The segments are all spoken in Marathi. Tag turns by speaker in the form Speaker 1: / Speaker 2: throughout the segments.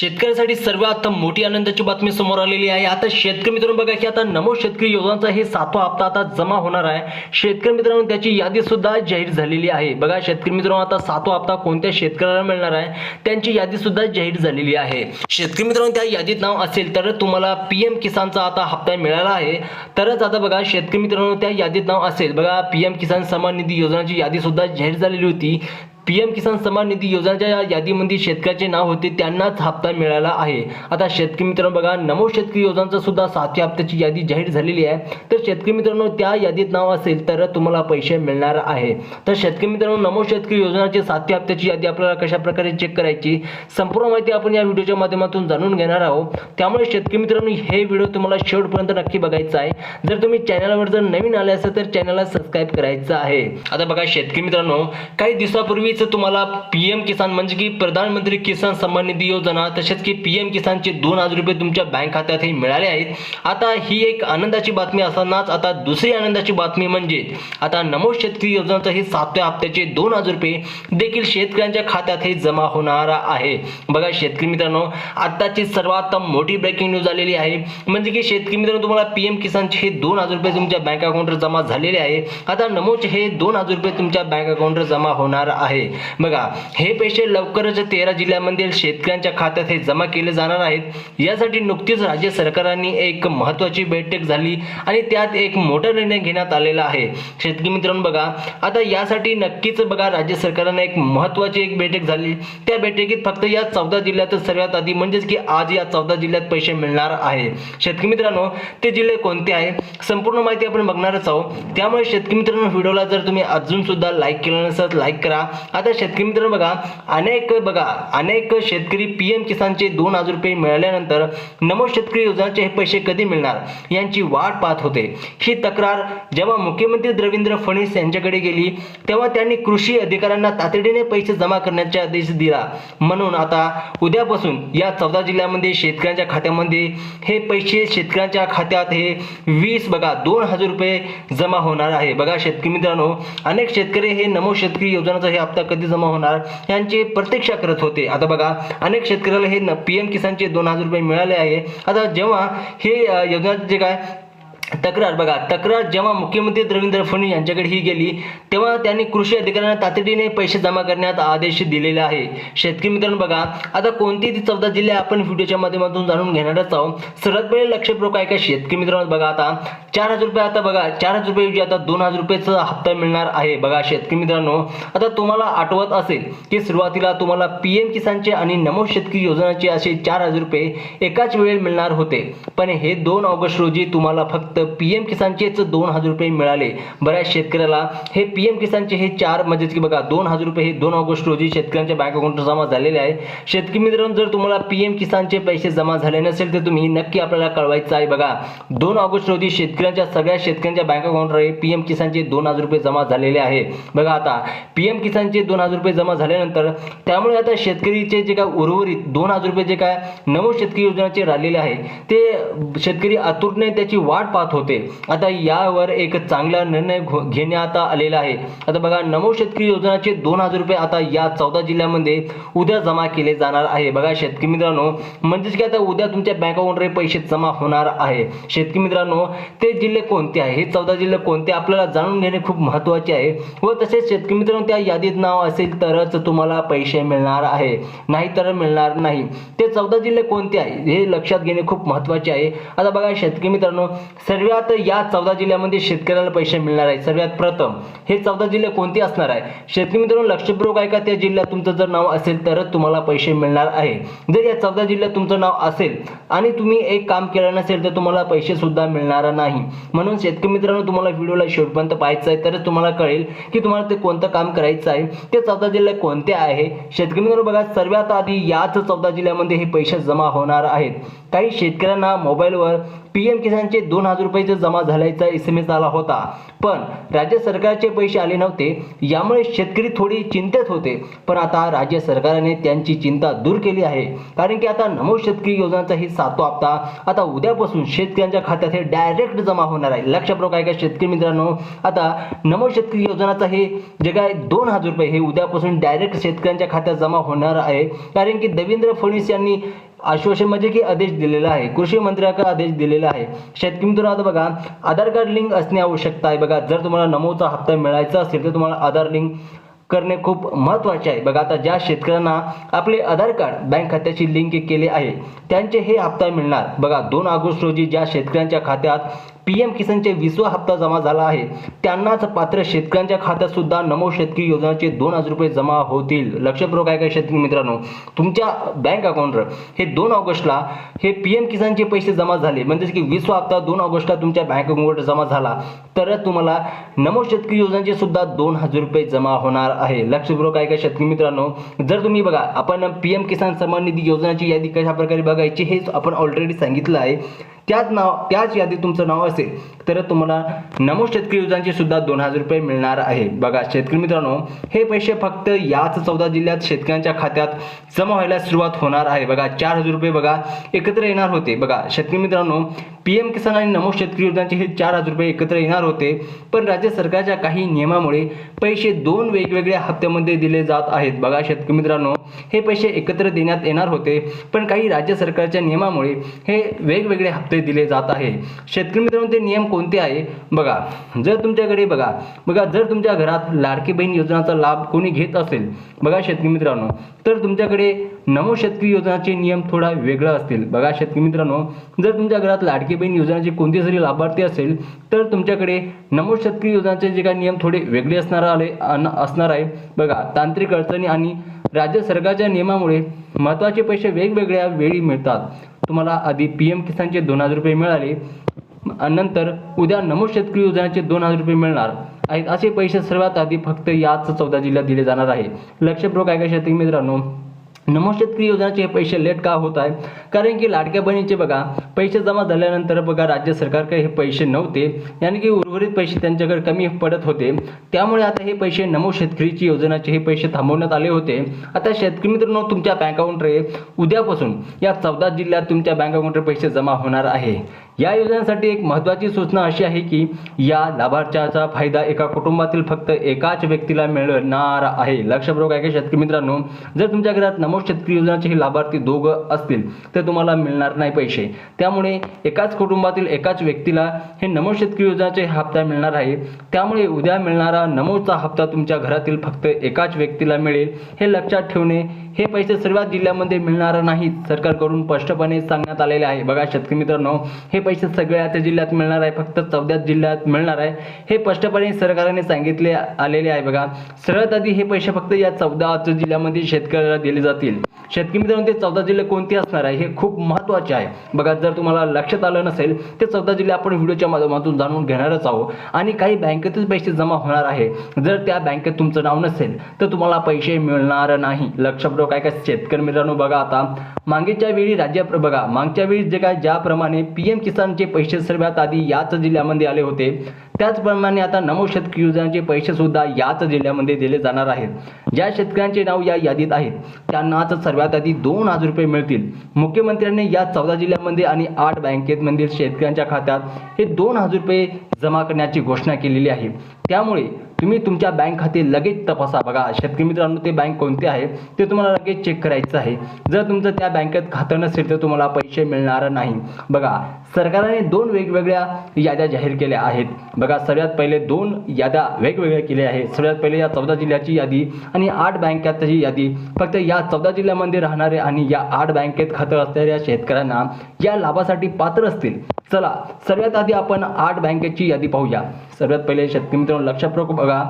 Speaker 1: शेतकऱ्यासाठी सर्वात मोठी आनंदाची बातमी समोर आलेली आहे. आता शेतकरी मित्रांनो बघा की आता नमो शेतकरी योजनाचा हे सातवा हप्ता आता जमा होणार आहे. शेतकरी मित्रांनो त्याची यादी सुद्धा जाहीर झालेली आहे. बघा शेतकरी मित्रांनो आता सातवा हप्ता कोणत्या शेतकऱ्याला मिळणार आहे? त्यांची यादी सुद्धा जाहीर झालेली आहे. शेतकरी मित्रांनो त्या यादीत नाव असेल तर तुम्हाला पीएम किसानचा आता हप्ता मिळाला आहे. तरच आता बघा शेतकरी मित्रांनो त्या यादीत नाव असेल. बघा पीएम किसान सन्मान निधी योजनाची यादी सुद्धा जाहीर झालेली होती. पीएम किसान सन्मान निधी योजनाच्या या यादीमध्ये शेतकऱ्याचे नाव होते त्यांनाच हप्ता मिळाला आहे. आता शेतकरी मित्रांनो बघा नमो शेतकरी योजनांचा सुद्धा सातव्या हप्त्याची यादी जाहीर झालेली आहे. तर शेतकरी मित्रांनो त्या यादीत नाव असेल तर तुम्हाला पैसे मिळणार आहे. तर शेतकरी मित्रांनो नमो शेतकरी योजनाची सातव्या हप्त्याची यादी आपल्याला कशा प्रकारे चेक करायची संपूर्ण माहिती आपण या व्हिडिओच्या माध्यमातून जाणून घेणार आहोत. त्यामुळे शेतकरी मित्रांनो हे व्हिडिओ तुम्हाला शेवटपर्यंत नक्की बघायचा आहे. जर तुम्ही चॅनलवर जर नवीन आले असेल तर चॅनलला सबस्क्राईब करायचं आहे. आता बघा शेतकरी मित्रांनो काही दिवसापूर्वी दिवसापूर्वीच तुम्हाला पी एम किसान म्हणजे की प्रधानमंत्री किसान सन्मान निधी योजना तसेच की पी एम किसानचे दोन हजार रुपये तुमच्या बँक खात्यात हे मिळाले आहेत. आता ही एक आनंदाची बातमी असतानाच आता दुसरी आनंदाची बातमी म्हणजे आता नमो शेतकरी योजनाचं हे सातव्या हप्त्याचे दोन हजार रुपये देखील शेतकऱ्यांच्या खात्यात हे जमा होणार आहे. बघा शेतकरी मित्रांनो आत्ताची सर्वात मोठी ब्रेकिंग न्यूज आलेली आहे. म्हणजे की शेतकरी मित्रांनो तुम्हाला पी एम किसानचे हे दोन हजार रुपये तुमच्या बँक अकाउंटवर जमा झालेले आहे. आता नमोचे हे दोन हजार रुपये तुमच्या बँक अकाउंटवर जमा होणार आहे. बघा हे पैसे लवकरच तेरा जिल्ह्यामधील शेतकऱ्यांच्या खात्यात हे जमा केले जाणार आहेत. यासाठी नुकतीच राज्य सरकारांनी एक महत्त्वाची बैठक झाली आणि त्यात एक मोठा निर्णय घेण्यात आलेला आहे. शेतकरी मित्रांनो बघा आता यासाठी नक्कीच बघा राज्य सरकारने एक महत्त्वाची एक बैठक झाली. त्या बैठकीत फक्त या चौदा जिल्ह्यात सर्वात आधी म्हणजेच की आज या चौदा जिल्ह्यात पैसे मिळणार आहे. शेतकरी मित्रांनो ते जिल्हे कोणते आहे? संपूर्ण माहिती आपण बघणारच आहोत. त्यामुळे शेतकरी मित्रांनो व्हिडिओला जर तुम्ही अजून सुद्धा लाईक केलं नसेल लाईक करा. आता शेतकरी मित्रांनो बघा अनेक बघा अनेक शेतकरी पीएम किसानचे दोन हजार रुपये मिळाल्यानंतर नमो शेतकरी योजनाचे हे पैसे कधी मिळणार यांची वाट पाहत होते. ही तक्रार जेव्हा मुख्यमंत्री रवींद्र फडणवीस यांच्याकडे गेली तेव्हा त्यांनी कृषी अधिकाऱ्यांना तातडीने पैसे जमा करण्याचा आदेश दिला. म्हणून आता उद्यापासून या चौदा जिल्ह्यामध्ये शेतकऱ्यांच्या खात्यामध्ये हे पैसे शेतकऱ्यांच्या खात्यात हे वीस बघा दोन हजार रुपये जमा होणार आहे. बघा शेतकरी मित्रांनो अनेक शेतकरी हे नमो शेतकरी योजनाचा हे हप्ता कधी जमा होणार यांची प्रतीक्षा करत होते. आता बघा अनेक शेतकऱ्याला हे पी एम किसानचे दोन हजार रुपये मिळाले आहे. आता जेव्हा हे योजना योजनाचे काय तक्रार बघा तक्रार जेव्हा मुख्यमंत्री रवींद्र फडणवीस यांच्याकडे ही गेली तेव्हा त्यांनी कृषी अधिकाऱ्यांना तातडीने पैसे जमा करण्यात आदेश दिलेले आहे. शेतकरी मित्रांनो बघा आता कोणती ती चौदा जिल्हे आपण व्हिडिओच्या माध्यमातून जाणून घेणारच आहोत. सर्वात पहिले लक्षपूर्वक आहे का? शेतकरी मित्रांनो बघा आता चार हजार रुपये आता बघा चार हजार रुपये आता दोन हजार रुपयेचा हप्ता मिळणार आहे. बघा शेतकरी मित्रांनो आता तुम्हाला आठवत असेल की सुरुवातीला तुम्हाला पी एम किसानचे आणि नमो शेतकरी योजनाचे असे चार हजार रुपये एकाच वेळेला मिळणार होते. पण हे दोन ऑगस्ट रोजी तुम्हाला फक्त पी एम किसानचेच दोन हजार रुपये मिळाले. बऱ्याच शेतकऱ्याला हे पी एम किसानचे हे चार म्हणजेच की बघा दोन हजार रुपये हे दोन ऑगस्ट रोजी शेतकऱ्यांच्या बँक अकाउंट जमा झालेले आहे. शेतकरी मित्रांनो जर तुम्हाला पी एम किसानचे पैसे जमा झाले नसेल तर तुम्ही नक्की आपल्याला कळवायचं आहे. बघा दोन ऑगस्ट रोजी शेतकरी शेतकऱ्यांच्या सगळ्या शेतकऱ्यांच्या बँक अकाउंटवर पी एम किसानचे दोन हजार रुपये जमा झालेले आहे. बघा आता पी एम किसानचे दोन हजार रुपये जमा झाल्यानंतर त्यामुळे आता शेतकरीचे जे काय उर्वरित दोन हजार रुपये जे काय नमो शेतकरी योजनाचे राहिलेले आहे ते शेतकरी आतुरने त्याची वाट पाहत होते. आता यावर एक चांगला निर्णय घो- घेण्यात आलेला आहे. आता बघा नमो शेतकरी योजनाचे दोन हजार रुपये आता या चौदा जिल्ह्यामध्ये उद्या जमा केले जाणार आहे. बघा शेतकरी मित्रांनो म्हणजेच की आता उद्या तुमच्या बँक अकाउंटवर पैसे जमा होणार आहे. शेतकरी मित्रांनो ते जिल्हे कोणते आहे? हे चौदा जिल्हे कोणते? आपल्याला जाणून घेणे खूप महत्त्वाचे आहे. व तसेच शेतकरी मित्रांनो त्या यादीत नाव असेल तरच तुम्हाला पैसे मिळणार आहे. नाहीतर मिळणार नाही. ते चौदा जिल्हे कोणते आहे? हे लक्षात घेणे खूप महत्त्वाचे आहे. आता बघा शेतकरी मित्रांनो सर्वात या चौदा जिल्ह्यामध्ये शेतकऱ्याला पैसे मिळणार आहे. सर्वात प्रथम हे चौदा जिल्हे कोणते असणार आहे? शेतकरी मित्रांनो लक्षपूर्वक आहे का त्या जिल्ह्यात तुमचं जर नाव असेल तरच तुम्हाला पैसे मिळणार आहे. जर या चौदा जिल्ह्यात तुमचं नाव असेल आणि तुम्ही एक काम केलं नसेल तर तुम्हाला पैसे सुद्धा मिळणार नाही. म्हणून शेतकरी मित्रांनो तुम्हाला व्हिडिओला शेवटपर्यंत पाहायचं आहे तरच तुम्हाला कळेल की तुम्हाला ते कोणतं काम करायचं आहे. ते चौदा जिल्हे कोणते आहे? शेतकरी मित्रांनो बघा सर्वात आधी याच चौदा जिल्ह्यामध्ये हे पैसे जमा होणार आहेत. काही शेतकऱ्यांना मोबाईलवर पी एम किसानचे दोन हजार रुपयाचे जमा झाल्याचा एस एम एस आला होता. पण राज्य सरकारचे पैसे आले नव्हते यामुळे शेतकरी थोडी चिंतेत होते. पण आता राज्य सरकारने त्यांची चिंता दूर केली आहे. कारण की आता नमो शेतकरी योजनाचा ही सातवा हप्ता आता उद्यापासून शेतकऱ्यांच्या खात्यात हे डायरेक्ट जमा होणार आहे. लक्षपूर्वक आहे का शेतकरी मित्रांनो आता नमो शेतकरी योजनाचा हे जे काय दोन हजार रुपये हे उद्यापासून डायरेक्ट शेतकऱ्यांच्या खात्यात जमा होणार आहे. कारण की देवेंद्र फडणवीस यांनी आश्वासन म्हणजे की आदेश दिलेला आहे. कृषी मंत्र्याकडे आदेश दिलेला आहे. शेतकरी मित्रांनो आता बघा आधार कार्ड लिंक असणे आवश्यकता आहे. बघा जर तुम्हाला नमोचा हप्ता मिळायचा असेल तर तुम्हाला आधार लिंक करणे खूप महत्त्वाचे आहे. बघा आता ज्या शेतकऱ्यांना आपले आधार कार्ड बँक खात्याशी लिंक केले आहे त्यांचे हे हप्ता मिळणार. बघा दोन ऑगस्ट रोजी ज्या शेतकऱ्यांच्या खात्यात पी एम किसानचे विसवा हप्ता जमा झाला आहे. त्यांनाच पात्र शेतकऱ्यांच्या खात्यात सुद्धा नमो शेतकरी योजनेचे दोन हजार रुपये जमा होतील. लक्षपूर्वक काय काय शेतकरी मित्रांनो तुमच्या बँक अकाउंटवर हे दोन ऑगस्टला हे पी एम किसानचे पैसे जमा झाले. म्हणजेच की विसवा हप्ता दोन ऑगस्टला तुमच्या बँक अकाउंटवर जमा झाला. तर तुम्हाला नमो शेतकरी योजनेचे सुद्धा दोन हजार रुपये जमा होणार आहे. लक्षपूर्वक काय काय शेतकरी मित्रांनो जर तुम्ही बघा आपण पी एम किसान सन्मान निधी योजनाची यादी कशा प्रकारे बघायची हे आपण ऑलरेडी सांगितलं आहे. त्याच नाव त्याच यादीत तुमचं नाव असेल तर तुम्हाला नमो शेतकरी योजनांचे सुद्धा दोन हजार रुपये मिळणार आहे. बघा शेतकरी मित्रांनो हे पैसे फक्त याच चौदा जिल्ह्यात शेतकऱ्यांच्या खात्यात जमा व्हायला सुरुवात होणार आहे. बघा चार हजार रुपये बघा एकत्र येणार होते. बघा शेतकरी मित्रांनो पी एम किसान आणि नमो शेतकरी योजनांचे हे चार हजार रुपये एकत्र येणार होते पण राज्य सरकारच्या काही नियमामुळे पैसे दोन वेगवेगळ्या हप्त्यामध्ये दिले जात आहेत. बघा शेतकरी मित्रांनो हे पैसे एकत्र देण्यात येणार होते पण काही राज्य सरकारच्या नियमामुळे हे वेगवेगळे हप्ते दिले जात आहे. शेतकरी मित्रांनो ते नियम कोणते आहे? बघा जर तुमच्याकडे बघा बघा जर तुमच्या घरात लाडकी बहीण योजनाचा लाभ कोणी घेत असेल बघा शेतकरी मित्रांनो तर तुमच्याकडे नमो शेतकरी योजनाचे नियम थोडा वेगळा असतील. बघा शेतकरी मित्रांनो जर तुमच्या घरात लाडकी बहीण योजनाचे कोणते जरी लाभार्थी असेल तर तुमच्याकडे नमो शेतकरी योजनाचे जे काही नियम थोडे वेगळे असणार आले असणार आहे. बघा तांत्रिक अडचणी आणि राज्य सरकारच्या नियमामुळे महत्त्वाचे पैसे वेगवेगळ्या वेळी मिळतात. तुम्हाला आधी पी एम किसानचे दोन हजार रुपये मिळाले. नंतर उद्या नमो शेतकरी योजनेचे दोन हजार रुपये मिळणार. आहेत असे पैसे सर्वात आधी फक्त याच चौदा जिल्ह्यात दिले जाणार आहे. लक्षपूर्वक काय शेतकरी मित्रांनो. नमो शेतकरी योजनेचे हे पैसे लेट का होत आहे? कारण की लाडक्या बहिणीचे बघा पैसे जमा झाल्यानंतर बघा राज्य सरकारकडे हे पैसे नव्हते. यानी की उर्वरित पैसे त्यांच्याकडे कमी पडत होते. त्यामुळे आता हे पैसे नमो शेतकरीची योजनाचे हे पैसे थांबवण्यात आले होते. आता शेतकरी मित्रांनो तुमच्या बँक अकाउंटवर उद्यापासून या चौदा जिल्ह्यात तुमच्या बँक अकाउंटवर पैसे जमा होणार आहे. या योजनेसाठी एक महत्त्वाची सूचना अशी आहे की या लाभार्थ्याचा फायदा एका कुटुंबातील फक्त एकाच व्यक्तीला मिळणार आहे. लक्षपूर्वक आहे की शेतकरी मित्रांनो जर तुमच्या घरात नमो शेतकरी योजनाचे हे लाभार्थी दोघं असतील तर तुम्हाला मिळणार नाही पैसे. त्यामुळे एकाच कुटुंबातील एकाच व्यक्तीला हे नमो शेतकरी योजनाचे हप्ता मिळणार आहे. त्यामुळे उद्या मिळणारा नमोचा हप्ता तुमच्या घरातील फक्त एकाच व्यक्तीला मिळेल हे लक्षात ठेवणे हे पैसे सर्व जिल्ह्यामध्ये मिळणार नाहीत. सरकारकडून स्पष्टपणे सांगण्यात आलेले आहे. बघा शेतकरी मित्रांनो हे पैसे सगळ्याच जिल्ह्यात मिळणार आहे. फक्त चौदाच जिल्ह्यात मिळणार आहे. हे स्पष्टपणे सरकारने सांगितले आलेले आहे बघा. सरळ आधी हे पैसे फक्त या चौदा जिल्ह्यामध्ये शेतकऱ्याला दिले जातील. शेतकरी मित्रांनो ते चौदा जिल्हे कोणते असणार आहे? हे खूप महत्त्वाचे आहे. बघा जर तुम्हाला लक्षात आलं नसेल ते चौदा जिल्हे आपण व्हिडिओच्या माध्यमातून जाणून घेणारच आहोत. आणि काही बँकेतच पैसे जमा होणार आहे. जर त्या बँकेत तुमचं नाव नसेल तर तुम्हाला पैसे मिळणार नाही. लक्षपूर्वक काय काय शेतकरी मित्रांनो बघा आता. मागेच्या वेळी राज्य बघा मागच्या वेळी जे काय ज्याप्रमाणे पी एम किसानचे पैसे सर्वात आधी याच जिल्ह्यामध्ये आले होते त्याचप्रमाणे आता नमो शेतकरी योजनेचे पैसे सुद्धा याच जिल्ह्यामध्ये दिले जाणार आहेत. ज्या शेतकऱ्यांचे नाव या यादीत आहेत त्यांनाच सर्वात आधी दोन हजार रुपये मिळतील. मुख्यमंत्र्यांनी या चौदा जिल्ह्यामध्ये आणि आठ बँकेमधील शेतकऱ्यांच्या खात्यात हे दोन हजार रुपये जमा करण्याची घोषणा केलेली आहे. त्यामुळे तुम्ही तुमच्या बँक खाते लगेच तपासा. बघा शेतकरी मित्रांनो ते बँक कोणते आहे ते तुम्हाला लगेच चेक करायचं आहे. जर तुमचं त्या बँकेत खातं नसेल तर तुम्हाला पैसे मिळणार नाही. बघा सरकारने दोन वेगवेगळ्या याद्या जाहीर केल्या आहेत. बघा सगळ्यात पहिले दोन याद्या वेगवेगळ्या केल्या आहेत. सगळ्यात पहिले या चौदा जिल्ह्याची यादी आणि आठ बँकेची यादी. फक्त या चौदा जिल्ह्यामध्ये राहणारे आणि या आठ बँकेत खातं असणाऱ्या शेतकऱ्यांना या लाभासाठी पात्र असतील. चला सर्वात आधी आपण आठ बँकेची यादी पाहूया. सर्वात पहिले शेतकरी मित्रांनो लक्षपूर्वक बघा.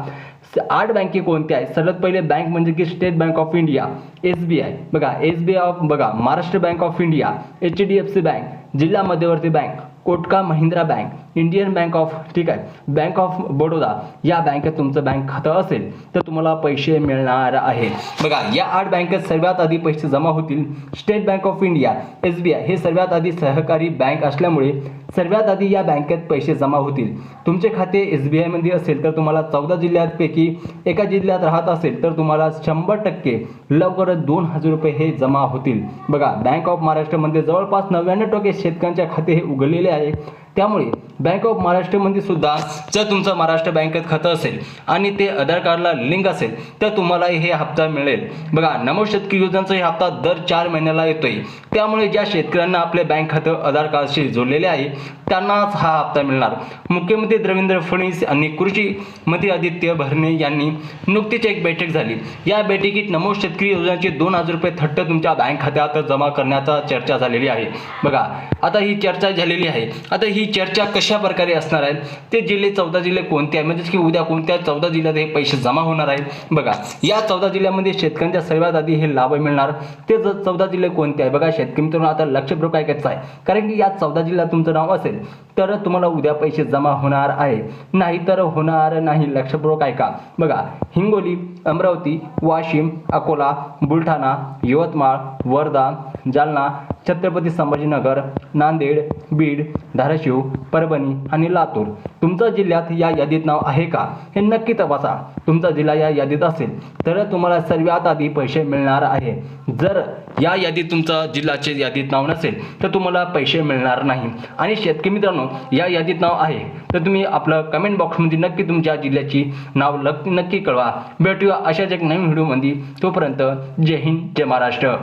Speaker 1: आठ बँके कोणत्या आहेत? सर्वात पहिले बँक म्हणजे की state bank of India S B I बघा एस बी आय ऑफ बघा Maharashtra bank of India H D F C bank जिल्हा मध्यवर्ती bank कोटका Mahindra bank Indian bank of ठीक आहे बँक ऑफ बडोदा या बँकेत तुमचं बँक खातं असेल तर तुम्हाला पैसे मिळणार आहे बघा या आठ बँकेत सर्वात आधी पैसे जमा होतील state bank of India S B I हे सर्वात आधी सहकारी बँक असल्यामुळे सर्वात आधी या बँकेत पैसे जमा होतील. तुमचे खाते एस बी आयमध्ये असेल तर तुम्हाला चौदा जिल्ह्यांपैकी एका जिल्ह्यात राहत असेल तर तुम्हाला शंभर टक्के लवकरच दोन हजार रुपये हे जमा होतील. बघा बँक ऑफ महाराष्ट्रमध्ये जवळपास नव्याण्णव टक्के शेतकऱ्यांच्या खाते हे उघडलेले आहे. त्यामुळे बँक ऑफ महाराष्ट्रमध्ये सुद्धा जर तुमचं महाराष्ट्र बँकेत खातं असेल आणि ते आधार कार्डला लिंक असेल तर तुम्हाला हे हप्ता मिळेल. बघा नमो शेतकरी योजनांचा हे हप्ता दर चार महिन्याला येतोय. त्यामुळे ज्या शेतकऱ्यांना आपले बँक खातं आधार कार्डशी जोडलेले आहे त्यांनाच हा हप्ता मिळणार. मुख्यमंत्री देवेंद्र फडणवीस आणि कृषी मंत्री आदित्य भरणे यांनी नुकतीच एक बैठक झाली. या बैठकीत नमो शेतकरी योजनेचे दोन हजार रुपये थट्ट तुमच्या बँक खात्यात जमा करण्याचा चर्चा झालेली आहे. बघा आता ही चर्चा झालेली आहे. आता ही ही चर्चा कशा प्रकारे असणार आहे? ते जिल्हे चौदा जिल्हे कोणते आहे म्हणजेच की उद्या कोणत्या चौदा जिल्ह्यात हे पैसे जमा होणार आहे बघा या चौदा जिल्ह्यामध्ये शेतकऱ्यांच्या सर्वात आधी हे लाभ मिळणार. ते जर चौदा जिल्हे कोणते आहे बघा शेतकरी मित्रांनो आता लक्षपूर्वक ऐकायचं आहे. कारण की या चौदा जिल्ह्यात तुमचं नाव असेल तर तुम्हाला उद्या पैसे जमा होणार आहे नाही तर होणार नाही. लक्षपूर्वक ऐका. बघा हिंगोली अमरावती वाशिम अकोला बुलढाणा यवतमाळ वर्धा जालना छत्रपती संभाजीनगर नांदेड बीड धाराशिव परभणी आणि लातूर. तुमच्या जिल्ह्यात या यादीत नाव आहे का? हे नक्की तपासा. तुमचा जिल्हा या यादीत असेल तर तुम्हाला सर्वात आधी पैसे मिळणार आहे. जर या यादीत तुमचा जिल्ह्याचे यादीत नाव नसेल तर तुम्हाला पैसे मिळणार नाही. आणि शेतकरी मित्रांनो या यादीत नाव आहे तर तुम्ही आपलं कमेंट बॉक्समध्ये नक्की तुमच्या जिल्ह्याची नाव नक्की कळवा. भेटूया अशाच एक नवीन व्हिडिओमध्ये तोपर्यंत जय हिंद जय महाराष्ट्र.